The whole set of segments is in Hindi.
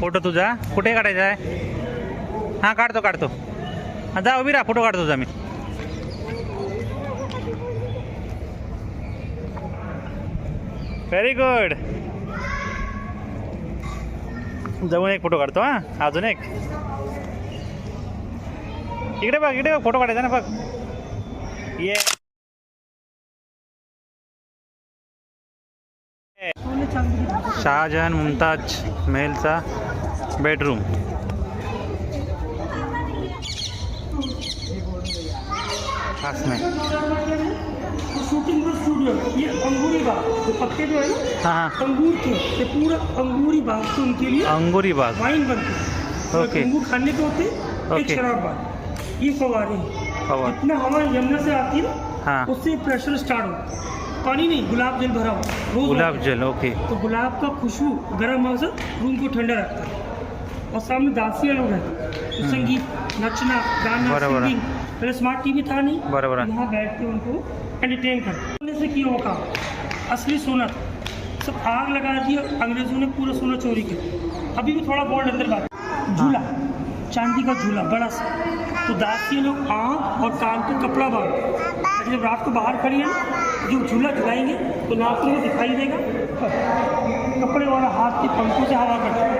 फोटो तुझा? कुठे काढायचा आहे? हां काढतो काढतो. हां जा उभी राहा फोटो काढतो तुझा मी. व्हेरी गुड जवळ एक फोटो काढतो हां. अजून एक. इकडे बघ इकडे बघ फ़ोटो काढायचा ना बघ. ये. शहाजहान मुमताज़ मेहलचा बेडरूम खास नाही. शूटिंग स्टूडियो ये अंगूरी बाग. जो पत्ते जो है ना? हाँ हाँ. अंगूर के. ये पूरा अंगूरी बाग से उनके लिए अंगुरी बाग. वाइन बनती है। ओके। अंगूर खाने के होते हैं, एक शराब बाग. ये फवारे। इतना हवा यमुना से आती है हाँ। उससे प्रेशर स्टार्ट होता है। पानी नहीं गुलाब जल भरा हुआ गुलाब जल ओके तो गुलाब का खुशबू गर्म हवा से रूम को ठंडा रखता है। और सामने दासियाँ लोग हैं। तो हम्म। संगीत नचना गाना सिंगिंग पहले स्मार्ट टीवी था नहीं बराबर। है। यहाँ बैठ के उनको एंटरटेन कर सोने से किया काम असली सोना सब आग लगा दिया अंग्रेज़ों ने पूरा सोना चोरी किया। अभी भी थोड़ा गोल्ड अंदर बाकी झूला। चांदी का झूला बड़ा सा। तो दासियाँ लोग आँख और कान पे कपड़ा बाँध। ताकि जब रात को बाहर खड़ी है ना जो झूला झुलाएँगे तो नाक में दिखाई देगा। कपड़े वाला हाथ के पंखों से हवा करता है।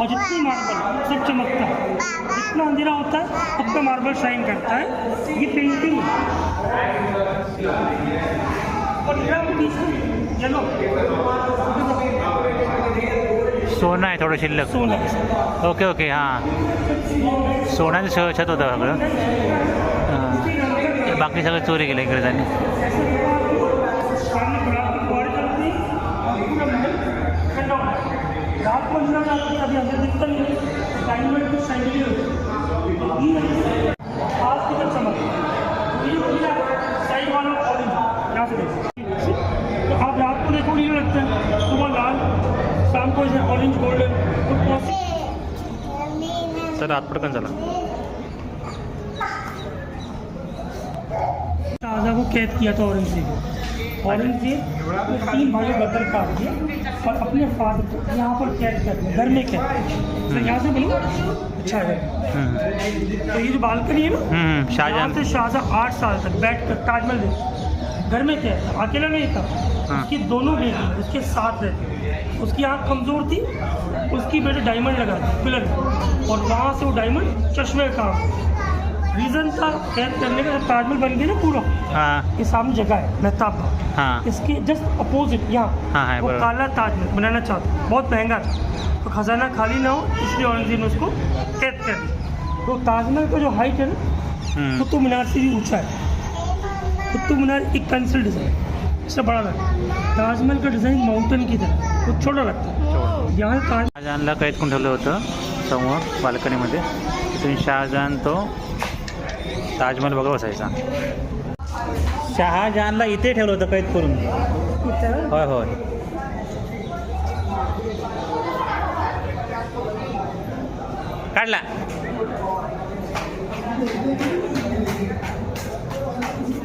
और जितनी मार्बल, सब चमकता है। जितना अंधेरा होता है, उतना मार्बल शाइन करता है। ये पेंटिंग और चलो। सोनं आहे थोडं शिल्लक। सोना ओके ओके हाँ। सोन्याचं श छत होतं सगळं हाँ. बाकी सगळं चोरी केलं की फुहारे तर आत पटकन चला शाहजहाँ को कैद किया था औरंगज़ेब ने औरंगज़ेब ने तीन भाइयों बदल काट दिए और अपने फादर को यहाँ पर कैद कर दिया घर में कैद तो यहाँ से बोलो अच्छा है। हम्म. तो ये जो बालकनी है ना हम्म, शाहजहां से शाहजहाँ। आठ साल तक बैठ कर ताजमहल देख। घर में कैद था अकेला नहीं था। हाँ। उसकी दोनों बेटी उसके साथ रहती। उसकी आँख कमज़ोर थी उसकी बेटे डायमंड लगा दी पिलर और वहाँ से वो डायमंड चश्मे का। रीज़न था कैद करने का ताजमहल बन गया ना पूरा। हाँ। ये सामने जगह है मेहताब बाग हाँ। इसके जस्ट अपोजिट यहाँ। हाँ, वो काला ताजमहल बनाना चाहता बहुत महँगा था। तो खजाना खाली ना हो इसलिए औरंगज़ेब ने उसको कैद कर दिया। तो ताजमहल का जो हाइट है ना हम्म. कुतुब मीनार से भी ऊँचा है। कुतुब मीनार एक पेंसिल डिज़ाइन इससे बड़ा लगता है। ताजमहल का डिज़ाइन माउंटेन की तरह वो छोटा लगता है। शहाजहानला कैद करून ठेवलं होतं समोर बाल्कनीमध्ये. तिथून शहाजहान तो ताजमहल बघा बसायचा. शहाजहानला इथे ठेवलं होतं कैद करून. होय होय. काढला.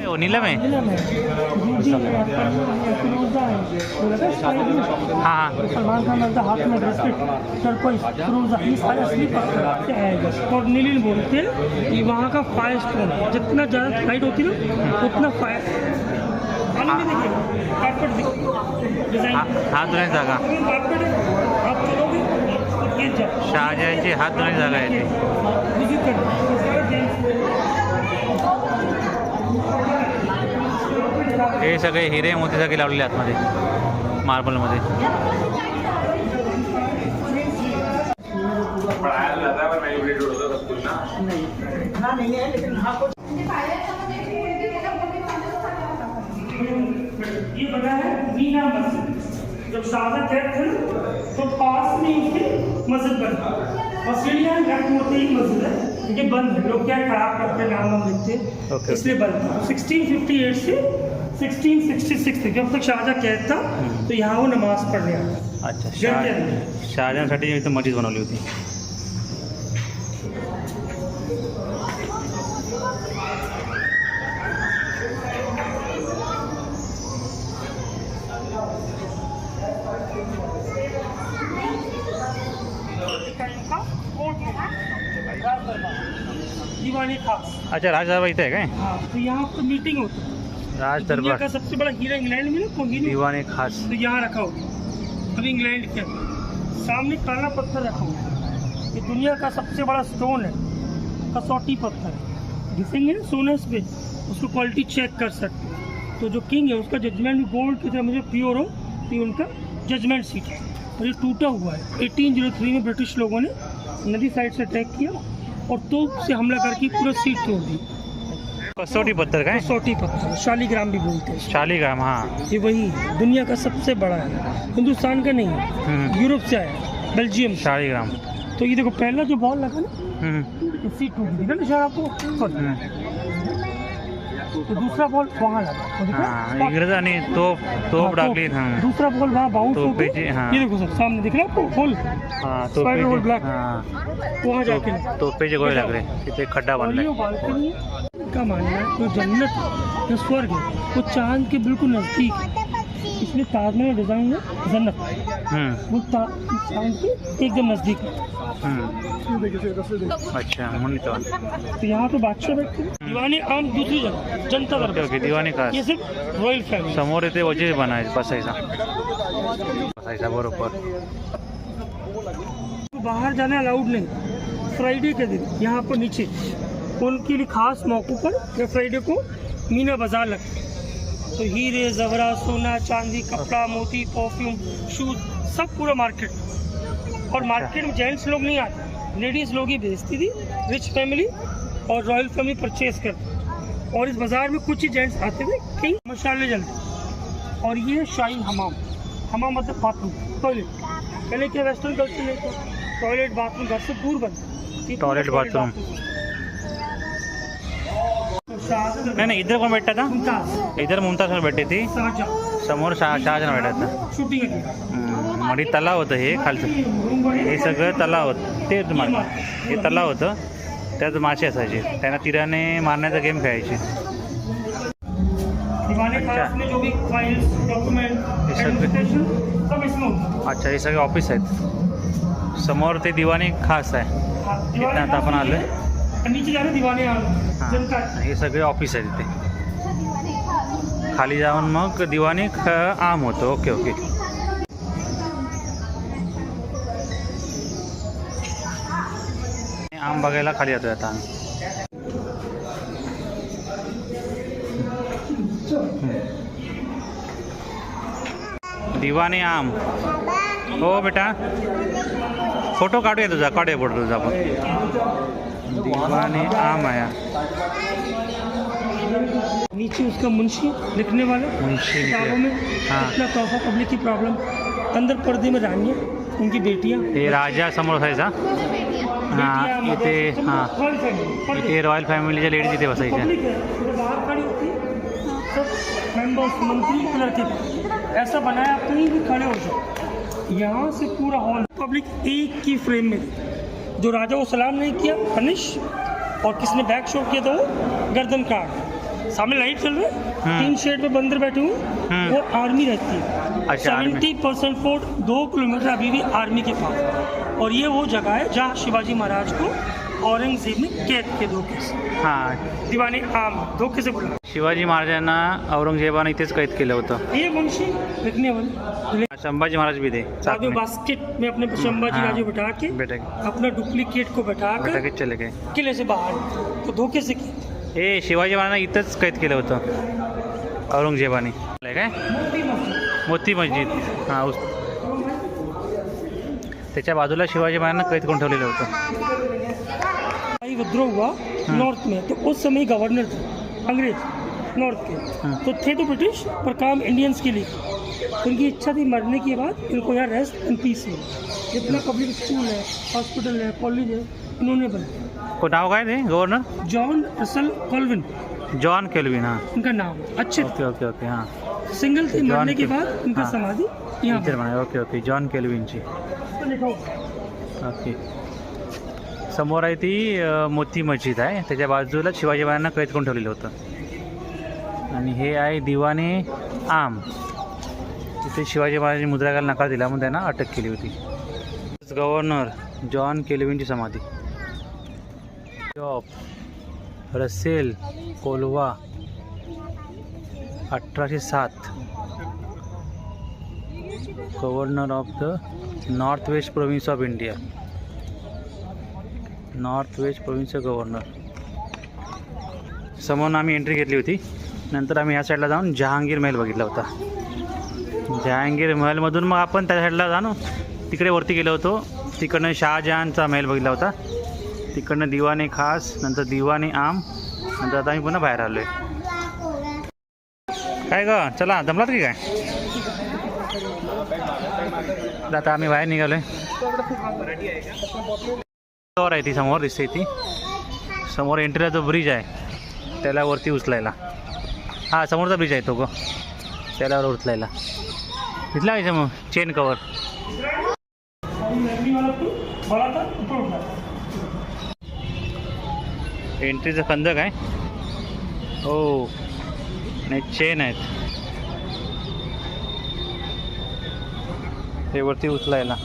ओ, नीलम है? दूधी है। है है हाँ हाँ सलमान खान हाथ में है। और नीलिल बोलते हैं वहाँ का फायर स्टोन जितना ज़्यादा हाइट होती है ना उतना फायर पानी में देखिए कारपेट देखिए डिज़ाइन हा हात धुण्याची जागा है तो ये जा शहाजहानची हात धुण्याची जागा आहे ती विज़िट कर हे सगळे हिरे मोती सगळे लावलेले आतमध्ये. मार्बलमध्ये. है है हाँ है हाँ ये बना है मीना मस्जिद जब शाहजहां कैद थे तो पास में मस्जिद बना और सीढ़ियाँ घट होते ही मस्जिद है ये बंद है। लोग क्या खराब करते हैं नाम लिखते इसलिए बंद था 1658 से 1666 जब तक शाहजहाँ कैद था हम्म। तो यहाँ वो नमाज़ पढ़ने आता अच्छा शाहजहाँसाठी तो मस्जिद बना ली होती। अच्छा राजसाहेब इथे हाँ, तो यहाँ मीटिंग होती। है राज दरबार। का सबसे बड़ा हीरा इंग्लैंड में ना कोहिनूर दिवाने खास। तो यहाँ रखा होगा। अभी इंग्लैंड के सामने काला पत्थर रखा हुआ ये दुनिया का सबसे बड़ा स्टोन है कसौटी पत्थर घिसेंगे ना सोनस पे उसको क्वालिटी चेक कर सकते हैं। तो जो किंग है उसका जजमेंट भी गोल्ड की तरह मुझे प्योर हो तो ये उनका जजमेंट सीट है। और ये टूटा हुआ है। 1803 में ब्रिटिश लोगों ने नदी साइड से अटैक किया और तोप से हमला करके पूरा सीट तोड़ दी कसोटी पत्थर का कसौटी पत्थर शालीग्राम भी बोलते हैं। शालीग्राम हाँ। ये वही दुनिया का सबसे बड़ा है। हिंदुस्तान का नहीं है हम्म, यूरोप से आया है, बेल्जियम शालीग्राम। तो ये देखो पहला जो बॉल लगा ना इसी सीट टूट गई ना आपको. हम्म. तो दूसरा बॉल वहाँ लगा। रहा है? तोप हाँ, तो दूसरा बॉल वहाँ बाउंस तो होके हाँ। ये देखो सर सामने दिख रहा है हा Spider Hole black. वहाँ जाके हाँ। गोळे लागले तिथे खड्डा बालकनी का मानना है जन्नत जो स्वर्ग है वो चाँद के बिल्कुल नज़दीक है। इसलिए ताजमहल डिज़ाइन है जन्नत। हम्म, के एकदम नज़दीक। हम्म. अच्छा तो यहाँ पे बादशाह बैठते हैं। दीवाने आम दूसरी जगह जनता दरबार। ओके खास। ये सिर्फ़ रॉयल फैमिली समोर बसायचा। बसायचा बरोबर। बाहर जाना अलाउड नहीं। फ्राइडे के दिन यहाँ पर नीचे। उनके लिए खास मौक़ों पर या फ्राइडे को मीना बाज़ार लगता है। तो हीरे जवरा सोना चांदी कपड़ा मोती परफ्यूम शूज़ सब पूरा मार्केट और मार्केट में जेंट्स लोग नहीं आते। लेडीज़ लोग ही भेजती थी रिच फैमिली और रॉयल फैमिली परचेज करती। और इस बाज़ार में कुछ ही जेंट्स आते थे कहीं मशाले जलते। और ये है शाही हमाम। हमाम मतलब बाथरूम टॉयलेट पहले क्या वेस्टर्न कल्चर नहीं था? टॉयलेट बाथरूम घर से दूर बनते टॉयलेट बाथरूम नाही नाही इधर कौन बैठा था? इधर मुमताज़ भेटते ती समोर शहा शहाजहान भेटतात शूटिंग माडी तलाव होतं हे खालचं. हे सगळं तलाव होतं. तेच माड हे तलाव होतं. त्यात मासे असायचे. त्यांना तिराने मारण्याचा गेम खेळायचे. अच्छा. हे सगळे ऑफिस आहेत. समोर ते दिवाणी खास आहे. तिथं आता आपण आलो आहे हे सगळे ऑफिस आहेत तिथे खाली जाऊन मग दिवाणी आम होतं. Okay okay. आम बघायला खाली येतोय आता आम्ही दिवाने आम। हो बेटा। फ़ोटो काढूया तुझा काढूया फ़ोटो तुझा आपण दिवाने आम आया। नीचे उसका मुंशी लिखने वाला। मुंशी में हाँ। इतना तोहफा पब्लिक की प्रॉब्लम अंदर पर्दे में रानियाँ उनकी बेटियाँ। हे राजा समोर असायचा हाँ इथे हाँ इथे रॉयल फॅमिलीच्या लेडीज़ इथे बसायच्या है के ऐसा। बनाया आप कहीं भी खड़े हो जाओ। यहाँ से पूरा हॉल पब्लिक एक की फ्रेम में जो राजा को सलाम नहीं किया फनिश और किसने बैक शो किया तो वो? गर्दन काट सामने लाइट चल रहा है। हम्म। तीन शेड पे बंदर बैठे हुए। हम्म। वो आर्मी रहती है। सेवेंटी परसेंट फोर्ट दो किलोमीटर अभी भी आर्मी के पास। और ये वो जगह है जहाँ शिवाजी महाराज को औरंगज़ेब ने कैद के धोखे से। हाँ। दीवाने आम धोखे से बुला। शिवाजी महाराजांना औरंगजेबाने इथेच कैद केलं होतं. ये मुंशी लिखने वाले संभाजी महाराज भी थे साथ में. बास्केट में अपने शंभाजी हाँ। राजे बैठा के बेटा अपना डुप्लीकेट को बैठा कर के चले गए. किले से बाहर तो धोखे से किए हे शिवाजी महाराजांना इथंच कैद केलं होतं. औरंगजेबाने. काय मोती मस्जिद। मोती मस्जिद. हाँ उस त्याच्या बाजूला शिवाजी महाराजांना कैद करून ठेवलेलं होतं. विद्रोह हुआ नॉर्थ में. तो उस समय गवर्नर थे अंग्रेज़ नॉर्थ के. हाँ। तो थे तो ब्रिटिश पर काम इंडियंस के लिए। उनकी इच्छा थी मरने के बाद इनको यहाँ रेस्ट एंड पीस मिले. जितना पब्लिक स्कूल है हॉस्पिटल है कॉलेज है इन्होंने बनाया. को नाव काय ते governor John Russell Colvin John Kelvin हाँ. उनका नाम. अच्छे ओके ओके ओके हाँ. थे सिंगल थे मरने के बाद उनका हाँ। समाधि यहाँ ओके ओके जॉन केल्विनची ओके समोर आहे ती मोती मस्जिद आहे. त्याच्या बाजूला शिवाजी महाराजांना कैद करून ठेवलेलं होतं. आणि हे आहे दिवाने आम. तिथे शिवाजी महाराजांनी मुद्रा घालायला नकार दिला म्हणून त्यांना अटक केली होती. गव्हर्नर जॉन केल्विनची समाधी. ऑफ रसेल कोलवा अठराशे सात. Governor of the north west province of India north west प्रोव्हिन्सचा governor समोरून आम्ही एंट्री घेतली होती. नंतर आम्ही ह्या साईडला जाऊन जहांगीर महल बघितला होता. जहांगीर महलमधून मग आपण त्या साईडला जाणू. तिकडे वरती गेलो होतो. तिकडनं शहाजहानचा महल बघितला होता. तिकडनं दिवाने खास नंतर दिवाने आम. नंतर आता आम्ही पुन्हा बाहेर आलो आहे काय ग? चला जमलात की काय? आता आम्ही बाहेर निघालो आहे ती समोर दिसते ती. समोर एंट्रीला जो ब्रिज आहे. त्याला वरती उचलायला. हां समोरचा ब्रिज आहे तो ग. त्याला उचलायला. तिथला आहे मग चेन कवर एंट्रीचा एंट्रीचं खंदक आहे. हो. नाही चेन आहेत. हे वरती उचलायला.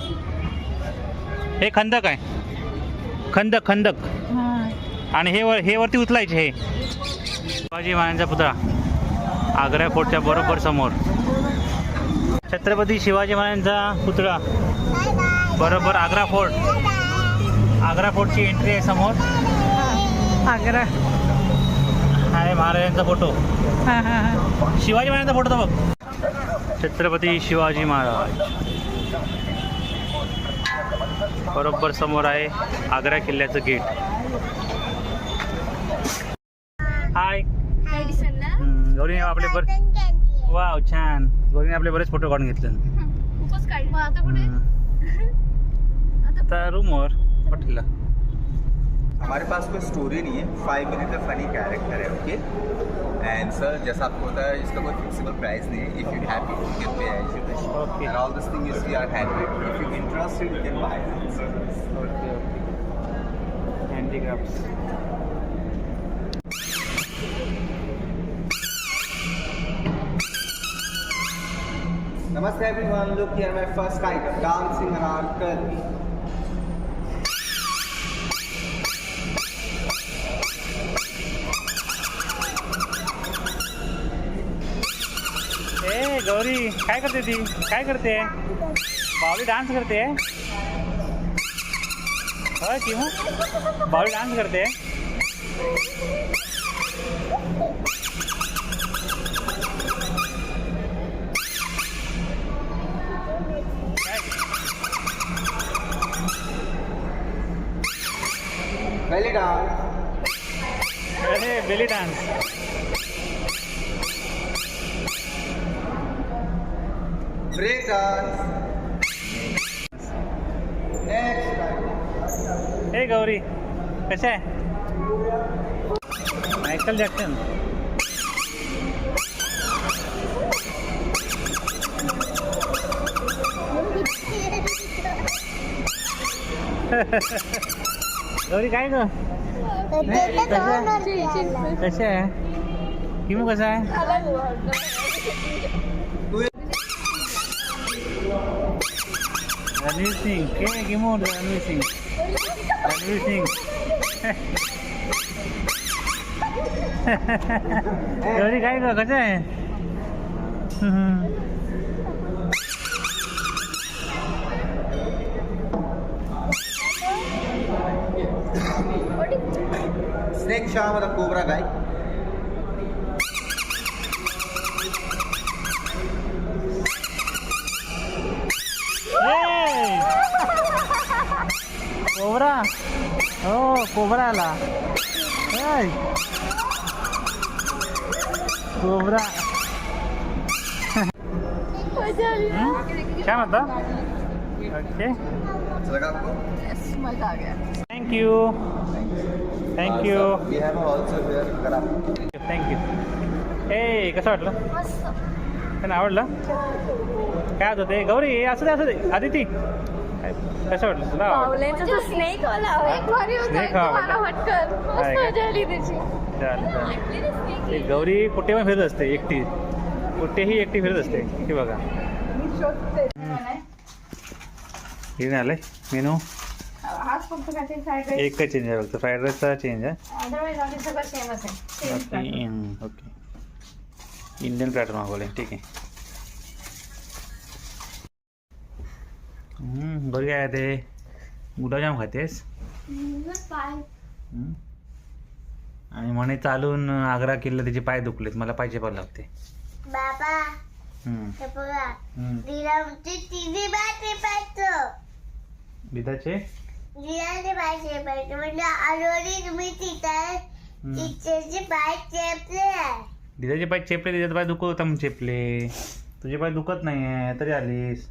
हे खंदक आहे. खंदक खंदक. आणि हे वर हे वरती उचलायचे हे. शिवाजी महाराजांचा पुतळा. आग्रा फोर्टच्या बरोबर समोर. छत्रपती शिवाजी महाराजांचा पुतळा. बरोबर आग्रा फोर्ट. आग्रा फोर्टची एंट्री आहे समोर. आग्रा. महाराजांचा फोटो. हां हां हां. शिवाजी महाराजांचा फोटो तो बघ. छत्रपती शिवाजी महाराज. बरोबर समोर आहे आग्रा किल्ल्याचं गेट हाय गौरीने आपले बर वाव छान. गौरीने आपले बरेच फोटो काढून घेतले. आता रूमवर हॉटेलला हमारे पास कोई स्टोरी नहीं है। फाइव मिनट का फनी कैरेक्टर है ओके एंड सर जैसा आपको होता है इसका कोई फिक्सिबल प्राइस नहीं है। If you happy you can pay as you wish and all this thing you see are handmade if you interested you can buy okay okay handicrafts Namaste everyone, look here my first item, dancing around curvy. Gauri काय करते ती? काय करते? बावली डान्स करते? हो किंवा बावली डान्स करते? कशा आहे मायकल जॅक्सन गौरी काय ग कशा आहे किमू कसा आहे रणवीर सिंग के किमू रणवीर सिंग रणवीर सिंग घरी काय ग कसं आहे? स्नेक शॉमध्ये कोबरा काय? कोबरा हो कोबरा. आला! कोबरा छान होता? ओके. अच्छा लगा आपको? मजा आ गया थँक्यू थँक्यू थँक्यू ए कसं वाटलं? त्यांना आवडलं? काय होतं ते? गौरी असू दे असू दे. आदिती. काय कसं वाटलं तुला? आवडलं पावलेचं तो स्नेक वाला एक भारी होता Snake हा मला वाटला. पटकन आहे मस्त का? मज़ा आली त्याची. चालेल चालेल. ते गौरी कुठे पण फिरत असते एकटी. कुठेही एकटी फिरत असते. हे बघा. आलंय? मेनू? हाच फक्त काहीतरी फ्राईड राईस एकच चेंज आहे फक्त. फ्राईड राईसचा चेंज आहे. अदरवाईज बाकी सगळं सेमच आहे सेम बाकी हम्म, ओके इंडियन प्लॅटर मागवले ठीक आहे. बरी काय ते. गुलाबजाम खातेस? आणि म्हणे चालून आग्रा किल्ला त्याचे पाय दुखलेत मला पाहिजे पण लागते. दिदाचे? पाय चेपले दिदाचे पाय दुखत होता चेपले. तुझे पाय दुखत नाहीये तरी आलीस.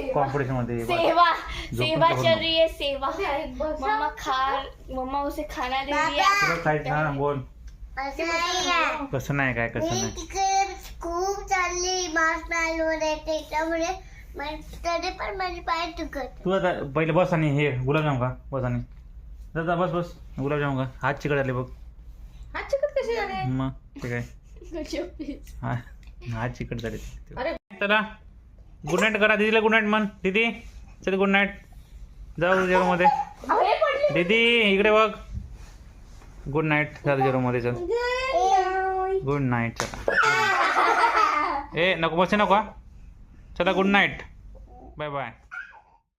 कॉम्पिटिशनमध्ये सेवा. सेवा चल. रही है सेवा. मम्मा खा मम्मा उसे खाना दे रही है तुला खायचं ना बोल. असं नाही आहे. कसं नाही काय कसं मी नाही. तिकडे खूप चालली मार्च मध्ये त्याच्यामुळे. मला- तरी पण माझे पाय दुखत. तू आता पहिले बस आणि हे गुलाबजाम का बस आणि. जा जा, बस बस. गुलाबजाम का हात चिकट झाले बघ. हात चिकट कशी झाले? मग ते काय? हा हात चिकट झाले. अरे. चला. गुड नाईट करा दीदीला गुड नाईट म्हण. दीदी चल गुड नाईट जाऊ जेवमध्ये दीदी इकडे बघ. गुड नाईट जा जेवमध्ये चल. गुड नाईट चला ए नको बसे नको चला गुड नाईट बाय बाय.